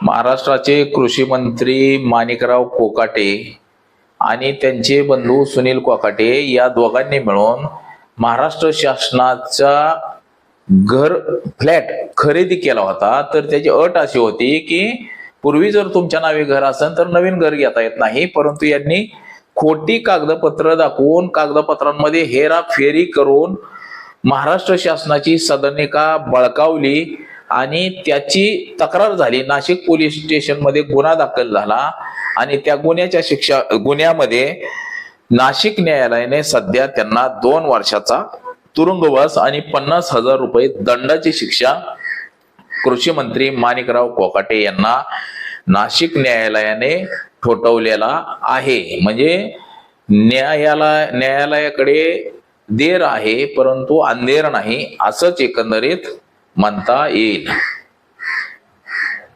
महाराष्ट्राचे कृषी मंत्री माणिकराव कोकाटे आणि त्यांचे बंधू सुनील कोकाटे या दोघांनी मिळून महाराष्ट्र शासनाचा घर फ्लॅट खरेदी केला होता. तर त्याची अट अशी होती की पूर्वी जर तुमच्या नावे घर असेल तर नवीन घर घेता येत नाही परंतु यांनी खोटी कागदपत्र दाखवून कागदपत्रांमध्ये हेराफेरी करून महाराष्ट्र शासनाची सदनिका बळकावली. आणि त्याची तक्रार झाली. नाशिक पोलीस स्टेशनमध्ये गुन्हा दाखल झाला आणि त्या गुन्ह्याच्या शिक्षा गुन्ह्यामध्ये नाशिक न्यायालयाने सध्या त्यांना दोन वर्षाचा तुरुंगवास आणि पन्नास हजार रुपये दंडाची शिक्षा कृषी मंत्री माणिकराव कोकाटे यांना नाशिक न्यायालयाने ठोठवलेला आहे. म्हणजे न्यायालय न्यायालयाकडे देर आहे परंतु अंधेर नाही असंच एकंदरीत மத்தா ஏன்